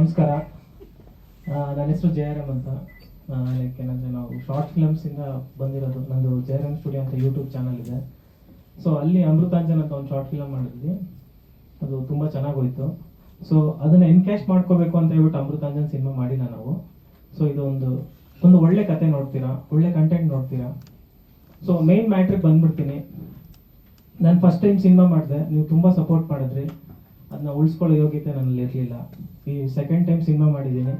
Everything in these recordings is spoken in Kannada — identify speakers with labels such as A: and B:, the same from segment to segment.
A: ನಮಸ್ಕಾರ. ನನ್ನ ಹೆಸರು ಜಯರಾಮ್ ಅಂತ. ಲೈಕ್ ಏನಂದ್ರೆ ನಾವು ಶಾರ್ಟ್ ಫಿಲಮ್ಸಿಂದ ಬಂದಿರೋದು ನಂದು ಜಯರಾಮ್ ಸ್ಟುಡಿಯೋ ಅಂತ ಯೂಟ್ಯೂಬ್ ಚಾನಲ್ ಇದೆ. ಸೊ ಅಲ್ಲಿ ಅಮೃತಾಂಜನ್ ಅಂತ ಒಂದು ಶಾರ್ಟ್ ಫಿಲಮ್ ಮಾಡಿದ್ವಿ. ಅದು ತುಂಬ ಚೆನ್ನಾಗಿ ಹೋಯ್ತು. ಸೊ ಅದನ್ನು ಎನ್ಕ್ಯಾಶ್ ಮಾಡ್ಕೋಬೇಕು ಅಂತ ಹೇಳ್ಬಿಟ್ಟು ಅಮೃತಾಂಜನ್ ಸಿನಿಮಾ ಮಾಡಿಲ್ಲ ನಾವು. ಸೊ ಇದು ಒಂದು ಒಂದು ಒಳ್ಳೆ ಕತೆ ನೋಡ್ತೀರಾ? ಒಳ್ಳೆ ಕಂಟೆಂಟ್ ನೋಡ್ತೀರಾ? ಸೊ ಮೇನ್ ಮ್ಯಾಟ್ರಿಗೆ ಬಂದ್ಬಿಡ್ತೀನಿ. ನಾನು ಫಸ್ಟ್ ಟೈಮ್ ಸಿನಿಮಾ ಮಾಡಿದೆ. ನೀವು ತುಂಬ ಸಪೋರ್ಟ್ ಮಾಡಿದ್ರಿ. ಅದನ್ನ ಉಳಿಸ್ಕೊಳ್ಳೋ ಯೋಗ್ಯತೆ ನನ್ನಲ್ಲಿ ಇರಲಿಲ್ಲ. ಈ ಸೆಕೆಂಡ್ ಟೈಮ್ ಸಿನಿಮಾ ಮಾಡಿದ್ದೀನಿ.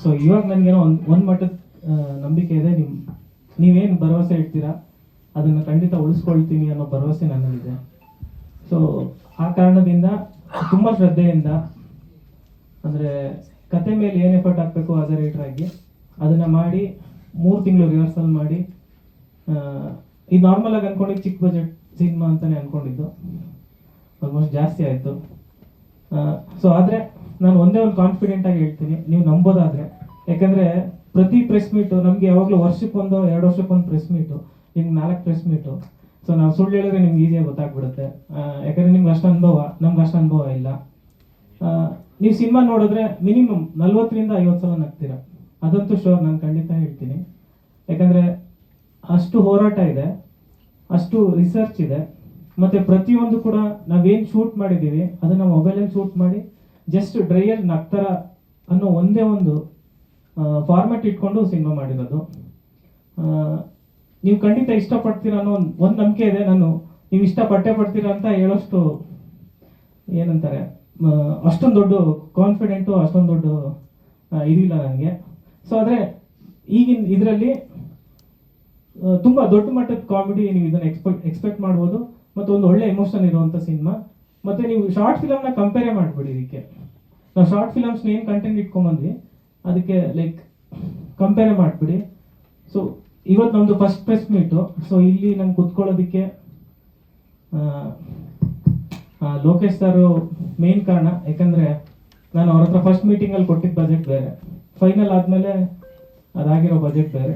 A: ಸೊ ಇವಾಗ ನನಗೇನೋ ಒಂದು ಒಂದು ಮಟ್ಟದ ನಂಬಿಕೆ ಇದೆ. ನಿಮ್ಮ ನೀವೇನು ಭರವಸೆ ಇಡ್ತೀರಾ? ಅದನ್ನು ಖಂಡಿತ ಉಳಿಸ್ಕೊಳ್ತೀನಿ ಅನ್ನೋ ಭರವಸೆ ನನ್ನಲ್ಲಿದೆ. ಸೊ ಆ ಕಾರಣದಿಂದ, ತುಂಬ ಶ್ರದ್ಧೆಯಿಂದ, ಅಂದರೆ ಕತೆ ಮೇಲೆ ಏನು ಎಫರ್ಟ್ ಹಾಕಬೇಕು ಆಸ್ ಎ ಆಗಿ, ಅದನ್ನು ಮಾಡಿ, ಮೂರು ತಿಂಗಳು ರಿಹರ್ಸಲ್ ಮಾಡಿ ಈ ಇದು ನಾರ್ಮಲ್ ಆಗಿ ಅನ್ಕೊಂಡಿದ್ದು ಚಿಕ್ಕ ಬಜೆಟ್ ಸಿನಿಮಾ ಅಂತಲೇ ಅಂದ್ಕೊಂಡಿದ್ದು ಆಲ್ಮೋಸ್ಟ್ ಜಾಸ್ತಿ ಆಯಿತು. ಸೊ ಆದರೆ ನಾನು ಒಂದೇ ಒಂದು ಕಾನ್ಫಿಡೆಂಟ್ ಆಗಿ ಹೇಳ್ತೀನಿ, ನೀವು ನಂಬೋದಾದ್ರೆ. ಯಾಕಂದ್ರೆ ಪ್ರತಿ ಪ್ರೆಸ್ ಮೀಟು ನಮಗೆ ಯಾವಾಗಲೂ ವರ್ಷಕ್ಕೊಂದು ಎರಡು ವರ್ಷಕ್ಕೊಂದು ಪ್ರೆಸ್ ಮೀಟು ನಿಮ್ಗೆ ನಾಲ್ಕು ಪ್ರೆಸ್ ಮೀಟು ಸೊ ನಾವು ಸುಳ್ಳು ಹೇಳಿದ್ರೆ ನಿಮ್ಗೆ ಈಸಿಯಾಗಿ ಗೊತ್ತಾಗ್ಬಿಡುತ್ತೆ. ಯಾಕಂದ್ರೆ ನಿಮ್ಗೆ ಅಷ್ಟು ಅನುಭವ, ನಮ್ಗೆ ಅಷ್ಟು ಅನುಭವ ಇಲ್ಲ. ನೀವು ಸಿನಿಮಾ ನೋಡಿದ್ರೆ ಮಿನಿಮಮ್ ನಲ್ವತ್ತರಿಂದ ಐವತ್ತು ಸಲ ನಗ್ತೀರ. ಅದಂತೂ ಶೋರ್ ನಾನು ಖಂಡಿತ ಹೇಳ್ತೀನಿ. ಯಾಕಂದ್ರೆ ಅಷ್ಟು ಹೋರಾಟ ಇದೆ, ಅಷ್ಟು ರಿಸರ್ಚ್ ಇದೆ, ಮತ್ತೆ ಪ್ರತಿಯೊಂದು ಕೂಡ ನಾವೇನು ಶೂಟ್ ಮಾಡಿದ್ದೀವಿ, ಅದನ್ನ ಮೊಬೈಲಲ್ಲಿ ಶೂಟ್ ಮಾಡಿ ಜಸ್ಟ್ ಡ್ರೈಯಲ್ಲಿ ನಗ್ತರ ಅನ್ನೋ ಒಂದೇ ಒಂದು ಫಾರ್ಮ್ಯಾಟ್ ಇಟ್ಕೊಂಡು ಸಿನಿಮಾ ಮಾಡಿರೋದು. ನೀವು ಖಂಡಿತ ಇಷ್ಟಪಡ್ತೀರ ಅನ್ನೋ ಒಂದು ಒಂದು ನಂಬಿಕೆ ಇದೆ. ನಾನು ನೀವು ಇಷ್ಟಪಟ್ಟೆ ಪಡ್ತೀರ ಅಂತ ಹೇಳೋಷ್ಟು ಏನಂತಾರೆ ಅಷ್ಟೊಂದು ದೊಡ್ಡ ಕಾನ್ಫಿಡೆಂಟು ಅಷ್ಟೊಂದು ದೊಡ್ಡ ಇದಿಲ್ಲ ನನಗೆ. ಸೊ ಆದರೆ ಈಗಿನ ಇದರಲ್ಲಿ ತುಂಬ ದೊಡ್ಡ ಮಟ್ಟದ ಕಾಮಿಡಿ ನೀವು ಇದನ್ನು ಎಕ್ಸ್ಪೆಕ್ಟ್ ಎಕ್ಸ್ಪೆಕ್ಟ್ ಮಾಡ್ಬೋದು. ಮತ್ತು ಒಂದು ಒಳ್ಳೆ ಎಮೋಷನ್ ಇರುವಂಥ ಸಿನಿಮಾ ಮತ್ತು ನೀವು ಶಾರ್ಟ್ ಫಿಲಮ್ನ ಕಂಪೇರೇ ಮಾಡಿಬಿಡಿ ಇದಕ್ಕೆ. ನಾವು ಶಾರ್ಟ್ ಫಿಲಮ್ಸ್ನ ಏನು ಕಂಟೆಂಟ್ ಇಟ್ಕೊಂಬಂದ್ವಿ. ಅದಕ್ಕೆ ಲೈಕ್ ಕಂಪೇರ್ ಮಾಡಿಬಿಡಿ. ಸೊ ಇವತ್ತು ನಮ್ಮದು ಫಸ್ಟ್ ಪ್ರೆಸ್ ಮೀಟು ಸೊ ಇಲ್ಲಿ ನಂಗೆ ಕುತ್ಕೊಳ್ಳೋದಕ್ಕೆ ಲೋಕೇಶ್ ಸರ್ ಮೇನ್ ಕಾರಣ. ಯಾಕಂದರೆ ನಾನು ಅವ್ರ ಹತ್ರ ಫಸ್ಟ್ ಮೀಟಿಂಗಲ್ಲಿ ಕೊಟ್ಟಿದ್ದ ಬಜೆಟ್ ಬೇರೆ. ಫೈನಲ್ ಆದಮೇಲೆ ಅದಾಗಿರೋ ಬಜೆಟ್ ಬೇರೆ.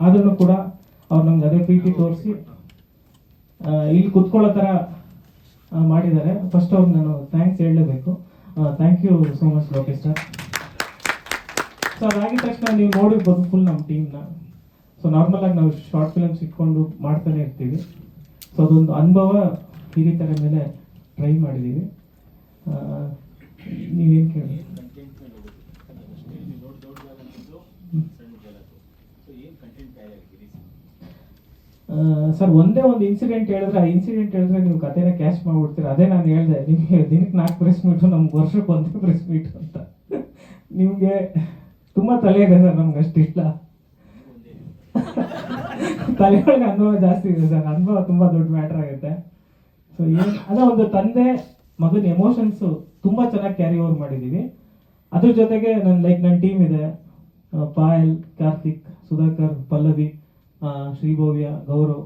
A: ಆದ್ರೂ ಕೂಡ ಅವ್ರು ನಮ್ಗೆ ಅದೇ ಪ್ರೀತಿ ತೋರಿಸಿ ಇಲ್ಲಿ ಕುತ್ಕೊಳ್ಳೋ ಥರ ಮಾಡಿದ್ದಾರೆ. ಫಸ್ಟ್ ಅವ್ರಿಗೆ ನಾನು ಥ್ಯಾಂಕ್ಸ್ ಹೇಳಲೇಬೇಕು. Thank you so much Lokesh sir so ಅದಾಗಿದ ತಕ್ಷಣ ನೀವು ನೋಡಿರ್ಬೋದು ಫುಲ್ ನಮ್ಮ ಟೀಮ್ನ ಸೊ ನಾರ್ಮಲ್ ಆಗಿ ನಾವು ಶಾರ್ಟ್ ಫಿಲಮ್ಸ್ ಇಟ್ಕೊಂಡು ಮಾಡ್ತಾನೆ ಇರ್ತೀವಿ. ಸೊ ಅದೊಂದು ಅನುಭವ ಹಿರಿತರ ಮೇಲೆ ಟ್ರೈ ಮಾಡಿದ್ದೀವಿ ನೀವೇನು ಕೇಳಿ
B: ಕಂಟೆಂಟ್ ಮೇಲೆ ಹೋಗುತ್ತೆ ಅಷ್ಟೇ ಇಲ್ಲಿ ದೊಡ್ಡ ದೊಡ್ಡದಾಗ ಅನ್ನೋದು ಸಣ್ಣ ಜಲತ್ತು ಸೊ ಏನು ಕಂಟೆಂಟ್ ತಯಾರಾಗಿದೆ
A: ಸರ್, ಒಂದೇ ಒಂದು ಇನ್ಸಿಡೆಂಟ್ ಹೇಳಿದ್ರೆ, ಆ ಇನ್ಸಿಡೆಂಟ್ ಹೇಳಿದ್ರೆ ನೀವು ಕಥೆನ ಕ್ಯಾಶ್ ಮಾಡ್ಬಿಡ್ತೀರ? ಅದೇ ನಾನು ಹೇಳಿದೆ, ನಿಮಗೆ ದಿನಕ್ಕೆ ನಾಲ್ಕು ಪ್ರೆಸ್ ಮೀಟು ನಮ್ಗೆ ವರ್ಷಕ್ಕೆ ಒಂದೇ ಪ್ರೆಸ್ ಮೀಟ್ ಅಂತ. ನಿಮಗೆ ತುಂಬ ತಲೆ ಇದೆ ಸರ್ ನಮ್ಗೆ ಅಷ್ಟಿಲ್ಲ.
B: ತಲೆ
A: ಒಳಗೆ ಅನುಭವ ಜಾಸ್ತಿ ಇದೆ ಸರ್, ಅನುಭವ ತುಂಬ ದೊಡ್ಡ ಮ್ಯಾಟ್ರ್ ಆಗುತ್ತೆ. ಸೊ ಏನು, ಅದೇ ಒಂದು ತಂದೆ, ಮಗನ ಎಮೋಷನ್ಸು ತುಂಬ ಚೆನ್ನಾಗಿ ಕ್ಯಾರಿ ಓವರ್ ಮಾಡಿದ್ದೀವಿ ಅದ್ರ ಜೊತೆಗೆ ನನ್ನ ಲೈಕ್ ನನ್ನ ಟೀಮ್ ಇದೆ. ಪಾಯಲ್, ಕಾರ್ತಿಕ್, ಸುಧಾಕರ್, ಪಲ್ಲವಿ. ಶ್ರೀಭವ್ಯ ಗೌರವ್.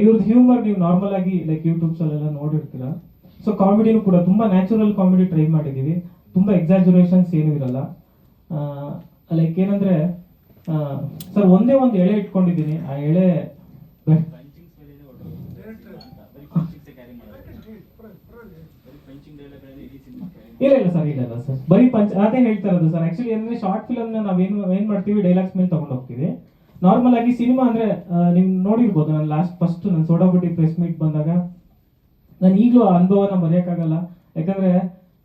A: ಇವ್ರದ್ದು ಹ್ಯೂಮರ್ ನೀವು ನಾರ್ಮಲ್ ಆಗಿ ಲೈಕ್ ಯೂಟ್ಯೂಬ್ಸಲ್ಲೆಲ್ಲ ನೋಡಿರ್ತೀರ. ಸೊ ಕಾಮಿಡಿನೂ ಕೂಡ ತುಂಬ ನ್ಯಾಚುರಲ್ ಕಾಮಿಡಿ ಟ್ರೈ ಮಾಡಿದ್ದೀವಿ. ತುಂಬ ಎಕ್ಸಾಜುರೇಷನ್ಸ್ ಏನೂ ಇರಲ್ಲ. ಲೈಕ್ ಏನಂದರೆ ಸರ್ ಒಂದೇ ಒಂದು ಎಳೆ ಇಟ್ಕೊಂಡಿದ್ದೀನಿ. ಆ ಎಳೆ ಇಲ್ಲ ಇಲ್ಲ ಸರ್ ಇಲ್ಲ ಸರ್ ಬರೀ ಪಂಚ್ ಅದೇ ಹೇಳ್ತಾ ಇರೋದು ಸರ್ ಆಕ್ಚುಲಿ ಏನಂದ್ರೆ ಶಾರ್ಟ್ ಫಿಲಮ್ನ ನಾವೇನು ಏನು ಮಾಡ್ತೀವಿ ಡೈಲಾಗ್ಸ್ ಮೇಲೆ ತಗೊಂಡು ಹೋಗ್ತೀವಿ. ನಾರ್ಮಲ್ ಆಗಿ ಸಿನಿಮಾ ಅಂದ್ರೆ ನಿಮ್ ನೋಡಿರ್ಬೋದು. ನಾನು ಲಾಸ್ಟ್ ಫಸ್ಟ್ ನಾನು ಸೋಡಾಬುಟ್ಟಿ ಪ್ರೆಸ್ ಮೀಟ್ ಬಂದಾಗ, ನಾನು ಈಗಲೂ ಆ ಅನುಭವನ ಮರೆಯೋಕ್ಕಾಗಲ್ಲ. ಯಾಕಂದ್ರೆ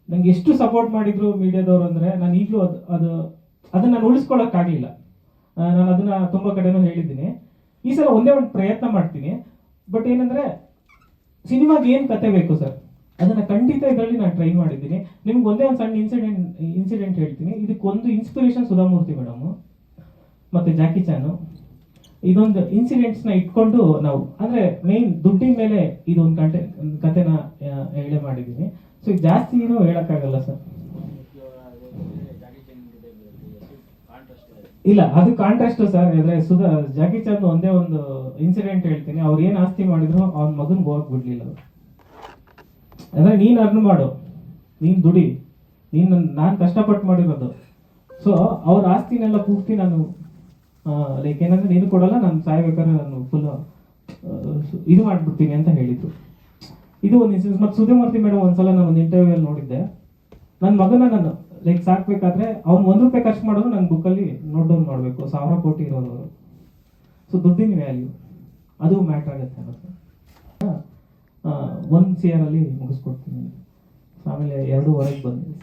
A: ನಂಗೆ ಎಷ್ಟು ಸಪೋರ್ಟ್ ಮಾಡಿದ್ರು ಮೀಡಿಯಾದವರು ಅಂದ್ರೆ, ನಾನು ಈಗಲೂ ಅದು ಅದು, ಅದನ್ನ ನಾನು ಉಳಿಸ್ಕೊಳ್ಳೋಕ್ಕಾಗಲಿಲ್ಲ ನಾನು ಅದನ್ನ ತುಂಬಾ ಕಡೆನೂ ಹೇಳಿದ್ದೀನಿ. ಈ ಸಲ ಒಂದೇ ಒಂದು ಪ್ರಯತ್ನ ಮಾಡ್ತೀನಿ. ಬಟ್ ಏನಂದ್ರೆ ಸಿನಿಮಾಗೆ ಏನು ಕತೆ ಬೇಕು ಸರ್? ಅದನ್ನ ಖಂಡಿತ ಇದರಲ್ಲಿ ನಾನು ಟ್ರೈ ಮಾಡಿದ್ದೀನಿ. ನಿಮ್ಗೆ ಒಂದೇ ಒಂದು ಸಣ್ಣ ಇನ್ಸಿಡೆಂಟ್ ಇನ್ಸಿಡೆಂಟ್ ಹೇಳ್ತೀನಿ. ಇದಕ್ಕೊಂದು ಇನ್ಸ್ಪಿರೇಷನ್ ಸುಧಾಮೂರ್ತಿ ಮೇಡಮು ಮತ್ತೆ ಜಾಕಿ ಚಾನು ಇದೊಂದು ಇನ್ಸಿಡೆಂಟ್ಸ್ನ ಇಟ್ಕೊಂಡು ನಾವು, ಅಂದ್ರೆ ಮೇನ್ ದುಡ್ಡಿನ ಮೇಲೆ ಇದೊಂದು ಕಂಟೆ ಕತೆನ ಎಳೆ ಮಾಡಿದ್ದೀನಿ ಸೊ ಇದು ಜಾಸ್ತಿ ಏನು ಹೇಳೋಕ್ಕಾಗಲ್ಲ ಸರ್. ಇಲ್ಲ, ಅದು ಕಾಂಟ್ರಾಸ್ಟ್ ಸರ್. ಅಂದ್ರೆ ಸುಧಾ ಜಾಕಿ ಚಾನ್ ಒಂದೇ ಒಂದು ಇನ್ಸಿಡೆಂಟ್ ಹೇಳ್ತೀನಿ. ಅವ್ರು ಏನು ಆಸ್ತಿ ಮಾಡಿದ್ರು, ಅವ್ನ ಮಗನ್ ಹೋಗಕ್ ಬಿಡ್ಲಿಲ್ಲ. ಅಂದ್ರೆ ನೀನ್ ಅರ್ನ್ ಮಾಡು. ನೀನ್ ದುಡಿ. ನೀನ್ ನಾನು ಕಷ್ಟಪಟ್ಟು ಮಾಡಿರೋದು. ಸೊ ಅವ್ರ ಆಸ್ತಿನೆಲ್ಲ ಪೂರ್ತಿ ನಾನು ಲೈಕ್ ಏನಂದ್ರೆ ನೀನು ಕೊಡಲ್ಲ, ನಾನು ಸಾಯ್ಬೇಕಾದ್ರೆ ನಾನು ಫುಲ್ ಇದು ಮಾಡ್ಬಿಡ್ತೀನಿ ಅಂತ ಹೇಳಿದ್ರು. ಇದು ಒಂದು ಇನ್ಸಿಡೆನ್ಸ್ ಮತ್ತೆ ಸುಧಾಮೂರ್ತಿ ಮೇಡಮ್ ಒಂದ್ಸಲ ನಾನು ಒಂದು ಇಂಟರ್ವ್ಯೂ ಅಲ್ಲಿ ನೋಡಿದ್ದೆ. ನನ್ನ ಮಗನ ನಾನು ಲೈಕ್ ಸಾಕ್ಬೇಕಾದ್ರೆ ಅವ್ನು ಒಂದು ರೂಪಾಯಿ ಖರ್ಚು ಮಾಡೋದು ನನ್ನ ಬುಕ್ಕಲ್ಲಿ ನೋಟ್ ಡೌನ್ ಮಾಡಬೇಕು. ಸಾವಿರ ಕೋಟಿ ಇರೋರು ಸೊ ದುಡ್ಡಿನ ವ್ಯಾಲ್ಯೂ ಅದು ಮ್ಯಾಟ್ರ್ ಆಗುತ್ತೆ ಅನ್ನೋದು. ಒಂದು ಸಿ ಆರ್ ಅಲ್ಲಿ ಮುಗಿಸ್ಕೊಡ್ತೀನಿ. ಆಮೇಲೆ ಎರಡೂವರೆಗೆ ಬಂದಿದೆ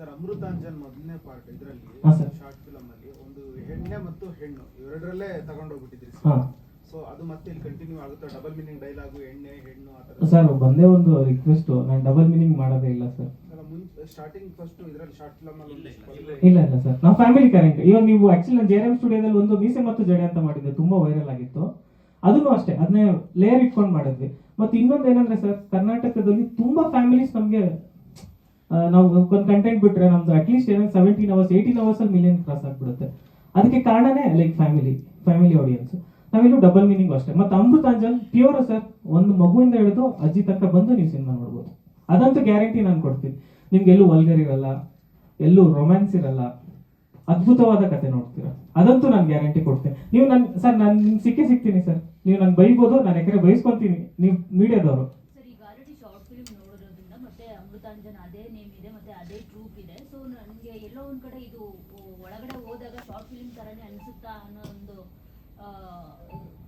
C: ಸರ್ ಅಮೃತಾಂಜನ್ ಮೊದಲನೇ ಪಾರ್ಟ್ ಇದರಲ್ಲಿ
A: ಹಾ, ಸರ್.
C: ಶಾರ್ಟ್ ಫಿಲಮ್ ಅಲ್ಲಿ ಒಂದು ಹೆಣ್ಣೆ ಮತ್ತು ಹೆಣ್ಣು ಇವೆರಡರಲ್ಲೇ ತಗೊಂಡೋಗ್ಬಿಟ್ಟಿದ್ರಿ
A: ಸರ್
C: ಸೊ ಅದು ಮತ್ತೆ ಇಲ್ಲಿ ಕಂಟಿನ್ಯೂ ಆಗುತ್ತೆ? ಡಬಲ್ ಮೀನಿಂಗ್ ಡೈಲಾಗು ಎಣ್ಣೆ ಹೆಣ್ಣು ಆ ಥರ?
A: ಸರ್ ಬಂದೇ ಒಂದು ರಿಕ್ವೆಸ್ಟ್ ನಾನು ಡಬಲ್ ಮೀನಿಂಗ್ ಮಾಡೋದೇ ಇಲ್ಲ ಸರ್
C: ಸ್ಟಾರ್ಟಿಂಗ್ ಫಸ್ಟ್ ಇದರಲ್ಲಿ ಶಾರ್ಟ್ ಫಿಲಮ್ ಅಲ್ಲಿ
B: ಇಲ್ಲ, ಇಲ್ಲ,
A: ಸರ್ ನಾವು ಫ್ಯಾಮಿಲಿ ಕರೆಂಟ್ ಇವಾಗ ನೀವು ಆಕ್ಚುಲಿ ನಾನು ಜೆ ಎಂ ಸ್ಟುಡಿಯೋದಲ್ಲಿ ಒಂದು ಮೀಸೆ ಮತ್ತು ಜಡೆ ಅಂತ ಮಾಡಿದ್ದೆ ತುಂಬಾ ವೈರಲ್ ಆಗಿತ್ತು. ಅದನ್ನು ಅಷ್ಟೇ ಅದನ್ನೇ ಲೇಯರ್ ಇಟ್ಕೊಂಡು ಮಾಡಿದ್ವಿ. ಮತ್ತೆ ಇನ್ನೊಂದು ಏನಂದ್ರೆ ಸರ್ ಕರ್ನಾಟಕದಲ್ಲಿ ತುಂಬಾ ಫ್ಯಾಮಿಲೀಸ್ ನಮಗೆ ನಾವು ಒಂದು ಕಂಟೆಂಟ್ ಬಿಟ್ರೆ ನಮ್ದು ಅಟ್ಲೀಸ್ಟ್ ಏನಂದ್ರೆ ಸೆವೆಂಟೀನ್ ಅವರ್ಸ್ ಏಯ್ಟೀನ್ ಅವರ್ಸ್ ಅಲ್ಲಿ ಮಿಲಿಯನ್ ಕ್ರಾಸ್ ಆಗ್ಬಿಡುತ್ತೆ. ಅದಕ್ಕೆ ಕಾರಣನೇ ಲೈಕ್ ಫ್ಯಾಮಿಲಿ ಫ್ಯಾಮಿಲಿ ಆಡಿಯನ್ಸ್ ನಾವಿಲ್ಲೂ ಡಬಲ್ ಮೀನಿಂಗ್ ಅಷ್ಟೇ. ಮತ್ತೆ ಅಮೃತಾಂಜನ್ ಪ್ಯೂರ್ ಸರ್ ಒಂದು ಮಗುವಿಂದ ಹಿಡಿದು ಅಜ್ಜಿ ತನಕ ಬಂದು ನೀವು ಸಿನಿಮಾ ನೋಡ್ಬೋದು. ಅದಂತೂ ಗ್ಯಾರಂಟಿ ನಾನು ಕೊಡ್ತೀನಿ. ನಿಮ್ಗೆ ಎಲ್ಲೂ ವಲ್ಗರ್ ಇರಲ್ಲ, ಎಲ್ಲೂ ರೊಮ್ಯಾನ್ಸ್ ಇರಲ್ಲ, ಅದ್ಭುತವಾದ ಕತೆ ನೋಡ್ತೀರಾ. ಅದಂತೂ ನಾನು ಗ್ಯಾರಂಟಿ ಕೊಡ್ತೀನಿ. ನೀವು ನನ್ ಸರ್ ನಾನು ನಿಮ್ಗೆ ಸಿಕ್ಕೇ ಸಿಗ್ತೀನಿ ಸರ್ ನೀವು ನನ್ಗೆ ಬೈಬೋದು, ನಾನು ಯಾಕಂದ್ರೆ ಬೈಸ್ಕೊತೀನಿ, ನೀವು ಮೀಡಿಯಾದವರು
D: ಸರ್ ಈಗ ಆಲ್ರೆಡಿ ಶಾರ್ಟ್ ಫಿಲ್ಮ್ ನೋಡಿರೋದ್ರಿಂದ ಮತ್ತೆ ಅಮೃತಾಂಜನ್ ಅದೇ ನೇಮ್ ಇದೆ ಮತ್ತೆ ಅದೇ ಟ್ರೂಪ್ ಇದೆ ಸೊ ನನಗೆ ಎಲ್ಲೋ ಒಂದ್ ಕಡೆ ಇದು ಒ- ಒಳಗಡೆ ಹೋದಾಗ ಶಾರ್ಟ್ ಫಿಲ್ಮ್ ತರನೇ ಅನಿಸುತ್ತಾ ಅನ್ನೋ ಒಂದು ಆ,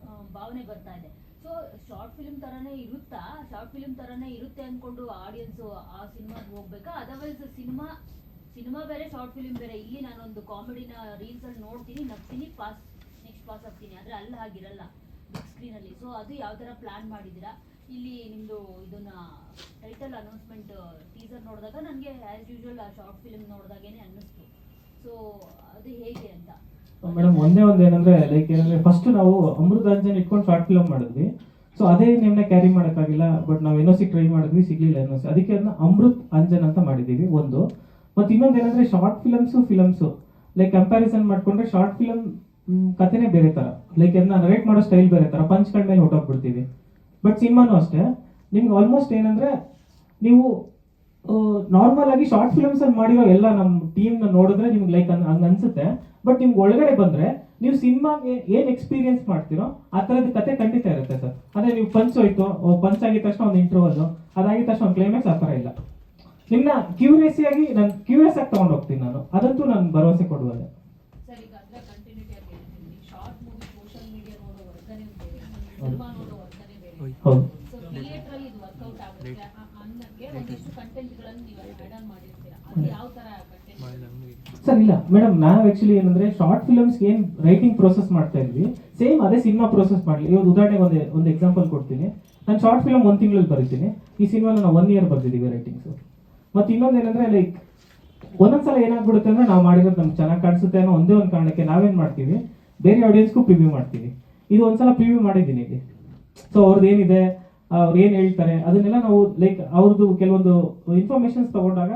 D: ಆ, ಭಾವನೆ ಬರ್ತಾ ಇದೆ. ಸೊ ಶಾರ್ಟ್ ಫಿಲ್ಮ್ ತರನೇ ಇರುತ್ತಾ? ಶಾರ್ಟ್ ಫಿಲ್ಮ್ ತರನೇ ಇರುತ್ತೆ ಅನ್ಕೊಂಡು ಆಡಿಯನ್ಸ್ ಆ ಸಿನಿಮಾಗೆ ಹೋಗ್ಬೇಕಾ? ಅದರ್ವೈಸ್ ಸಿನಿಮಾ ಸಿನಿಮಾ ಬೇರೆ ಶಾರ್ಟ್ ಫಿಲ್ಮ್ ಬೇರೆ. ಇಲ್ಲಿ ನಾನೊಂದು ಕಾಮಿಡಿನ ರೀಲ್ಸ್ ಅಲ್ಲಿ ನೋಡ್ತೀನಿ, ನಗ್ತೀನಿ ಪಾಸ್ ನೆಕ್ಸ್ಟ್ ಪಾಸ್ ಆಗ್ತೀನಿ. ಆದ್ರೆ ಅಲ್ಲಿ ಹಾಗಿರಲ್ಲ ಬಿಗ್ ಸ್ಕ್ರೀನ್ ಅಲ್ಲಿ. ಸೊ ಅದು ಯಾವ ತರ ಪ್ಲಾನ್ ಮಾಡಿದಿರಾ ಇಲ್ಲಿ ನಿಮ್ದು ಇದನ್ನ ಟೈಟಲ್ ಅನೌನ್ಸ್ಮೆಂಟ್ ಟೀಸರ್ ನೋಡಿದಾಗ ನನಗೆ ಆಸ್ ಯೂಶುವಲ್ ಆ ಶಾರ್ಟ್ ಫಿಲ್ಮ್ ನೋಡಿದಾಗೇನೆ ಅನ್ನಿಸ್ತು. ಸೊ ಅದು ಹೇಗೆ ಅಂತ?
A: ಮೇಡಮ್ ಒಂದೇ ಒಂದು ಏನಂದ್ರೆ ಲೈಕ್ ಏನಂದ್ರೆ ಫಸ್ಟ್ ನಾವು ಅಮೃತಾಂಜನ್ ಇಟ್ಕೊಂಡು ಶಾರ್ಟ್ ಫಿಲಮ್ ಮಾಡಿದ್ವಿ. ಸೊ ಅದೇ ನೇಮ್ನ ಕ್ಯಾರಿ ಮಾಡೋಕ್ಕಾಗಿಲ್ಲ ಬಟ್ ನಾವು ಎನ್ ಸಿ ಟ್ರೈ ಮಾಡಿದ್ವಿ, ಸಿಗ್ಲಿಲ್ಲ ಎನ್ ಸಿ ಅದಕ್ಕೆ ಅದನ್ನ ಅಮೃತ್ ಅಂಜನ್ ಅಂತ ಮಾಡಿದ್ದೀವಿ, ಒಂದು. ಮತ್ತೆ ಇನ್ನೊಂದು ಏನಂದ್ರೆ short films films like comparison ಮಾಡಿಕೊಂಡ್ರೆ ಶಾರ್ಟ್ ಫಿಲಮ್ ಕಥೆನೇ ಬೇರೆ ತರ. ಲೈಕ್ ಅದನ್ನ ನರೇಟ್ ಮಾಡೋ ಸ್ಟೈಲ್ ಬೇರೆ ತರ. ಪಂಚ್ ಕಂಡ ಮೇಲೆ ಹೊಟ್ಟೋಗ್ಬಿಡ್ತೀವಿ ಬಟ್ ಸಿನಿಮಾನು ಅಷ್ಟೇ. ನಿಮ್ಗೆ ಆಲ್ಮೋಸ್ಟ್ ಏನಂದ್ರೆ, ನೀವು ನಾರ್ಮಲ್ ಆಗಿ ಶಾರ್ಟ್ ಫಿಲ್ಮ್ಸ್ ಅಲ್ಲಿ ಮಾಡಿರೋ ಎಲ್ಲ ನಮ್ಮ ಟೀಮ್ನ ನೋಡಿದ್ರೆ ನಿಮ್ಗೆ ಲೈಕ್ ಹಂಗ ಅನ್ಸುತ್ತೆ. ಬಟ್ ನಿಮ್ಗೆ ಒಳಗಡೆ ಬಂದ್ರೆ ನೀವು ಸಿನಿಮಾಗೆ ಏನ್ ಎಕ್ಸ್ಪೀರಿಯನ್ಸ್ ಮಾಡ್ತೀರೋ ಆ ತರದ ಕತೆ ಖಂಡಿತ ಇರುತ್ತೆ ಸರ್. ಅದೇ ನೀವು ಪಂಚ್ ಹೋಯ್ತು ಪಂಚ್ ಆಗಿದ ತಕ್ಷಣ ಒಂದು ಇಂಟರ್ವಲ್ ಅದಾಗಿದ ತಕ್ಷಣ ಒಂದು ಕ್ಲೈಮ್ಯಾಕ್ಸ್ ಆ ಥರ ಇಲ್ಲ. ನಿಮ್ನ ಕ್ಯೂರಿಯಸಿ ಆಗಿ ನಾನು ಕ್ಯೂರಿಯಸ್ ಆಗಿ ತಗೊಂಡು ಹೋಗ್ತೀನಿ ನಾನು. ಅದಂತೂ ನಾನು ಭರವಸೆ
D: ಅದರ ಬೇರೆ
A: ಹೌದು. ಸರ್ ಇಲ್ಲ ಮೇಡಮ್ ನಾವು ಆಕ್ಚುಲಿ ಏನಂದ್ರೆ ಶಾರ್ಟ್ ಫಿಲ್ಮ್ಸ್ ಏನ್ ರೈಟಿಂಗ್ ಪ್ರೋಸೆಸ್ ಮಾಡ್ತಾ ಇದ್ವಿ. ಸೇಮ್ ಅದೇ ಸಿನಿಮಾ ಪ್ರೋಸೆಸ್ ಮಾಡಲಿ. ಇವಾಗ ಉದಾಹರಣೆಗೆ ಒಂದು ಒಂದು ಎಕ್ಸಾಂಪಲ್ ಕೊಡ್ತೀನಿ. ನಾನು ಶಾರ್ಟ್ ಫಿಲ್ಮ್ ಒಂದು ತಿಂಗಳಲ್ಲಿ ಬರೀತೀನಿ. ಈ ಸಿನಿಮಾನ ನಾವು ಒನ್ ಇಯರ್ ಬರ್ದಿದ್ದೀವಿ ರೈಟಿಂಗ್ಸ್ ಮತ್ತೆ ಇನ್ನೊಂದು ಏನಂದ್ರೆ ಲೈಕ್ ಒಂದೊಂದ್ಸಲ ಏನಾಗ್ಬಿಡುತ್ತೆ ಅಂದ್ರೆ ನಾವು ಮಾಡಿರೋದು ನಮ್ಗೆ ಚೆನ್ನಾಗಿ ಕಾಣಿಸುತ್ತೆ ಅನ್ನೋ ಒಂದೇ ಒಂದು ಕಾರಣಕ್ಕೆ ನಾವೇನು ಮಾಡ್ತೀವಿ? ಬೇರೆ ಆಡಿಯನ್ಸ್ಗೂ ಪ್ರಿವ್ಯೂ ಮಾಡ್ತೀವಿ. ಇದು ಒಂದ್ಸಲ ಪ್ರಿವ್ಯೂ ಮಾಡಿದ್ದೀನಿ ಇಲ್ಲಿ. ಸೊ ಅವ್ರದ್ದು ಏನಿದೆ? ಅವ್ರು ಏನು ಹೇಳ್ತಾರೆ ಅದನ್ನೆಲ್ಲ ನಾವು ಲೈಕ್ ಅವ್ರದ್ದು ಕೆಲವೊಂದು ಇನ್ಫಾರ್ಮೇಶನ್ಸ್ ತಗೊಂಡಾಗ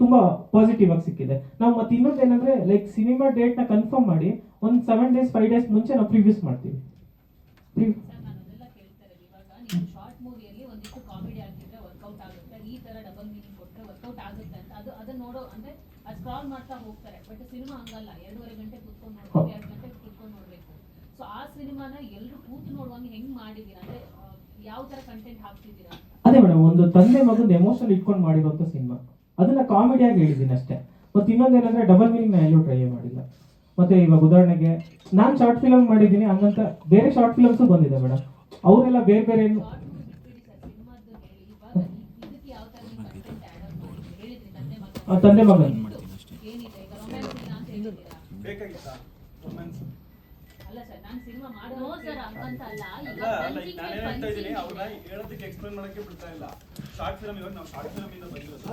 A: ತುಂಬ ಪಾಸಿಟಿವ್ ಆಗಿ ಸಿಕ್ಕಿದೆ. ನಾವು ಮತ್ತೆ ಇನ್ನೊಂದು ಏನಂದ್ರೆ ಲೈಕ್ ಸಿನಿಮಾ ಡೇಟ್ನ ಕನ್ಫರ್ಮ್ ಮಾಡಿ ಒಂದು ಸೆವೆನ್ ಡೇಸ್ ಫೈವ್ ಡೇಸ್ ಮುಂಚೆ ನಾವು ಪ್ರಿವ್ಯೂಸ್ ಮಾಡ್ತೀವಿ.
D: ಸೊ ಆ ಸಿನಿಮಾನ ಎಲ್ಲರೂ ಕೂತು ನೋಡುವಂಗೆ ಹೆಂಗ್ ಮಾಡಿದೀರ ಅಂದ್ರೆ
A: ಅದೇ ಮೇಡಮ್ ಒಂದು ತಂದೆ ಮಗನ ಎಮೋಷನ್ ಇಟ್ಕೊಂಡು ಮಾಡಿರೋಂಥ ಸಿನಿಮಾ ಅದನ್ನ ಕಾಮಿಡಿಯಾಗಿ ಹೇಳಿದ್ದೀನಿ ಅಷ್ಟೇ. ಮತ್ತೆ ಇನ್ನೊಂದು ಏನಂದ್ರೆ ಡಬಲ್ ಮೀನಿಂಗ್ ಎಲ್ಲೂ ಟ್ರೈ ಮಾಡಿಲ್ಲ. ಮತ್ತೆ ಇವಾಗ ಉದಾಹರಣೆಗೆ ನಾನು ಶಾರ್ಟ್ ಫಿಲಮ್ ಮಾಡಿದ್ದೀನಿ ಹಂಗಂತ ಬೇರೆ ಶಾರ್ಟ್ ಫಿಲಮ್ಸು ಬಂದಿದೆ ಮೇಡಮ್ ಅವರೆಲ್ಲ ಬೇರೆ ಬೇರೆ ಏನು
D: ತಂದೆ ಮಗನ್
A: ತಂದೆ ಮಗನ್.
B: ಹೇಳೋದಕ್ಕೆ ಎಕ್ಸ್ಪ್ಲೇನ್ ಮಾಡಕ್ಕೆ ಬಿಡ್ತಾ ಇಲ್ಲ. ಶಾರ್ಟ್ ಫಿಲಮ್ ಇವಾಗ ನಾವು ಶಾರ್ಟ್ ಫಿಲಮ್ ಇಂದ ಬಂದಿರೋದು.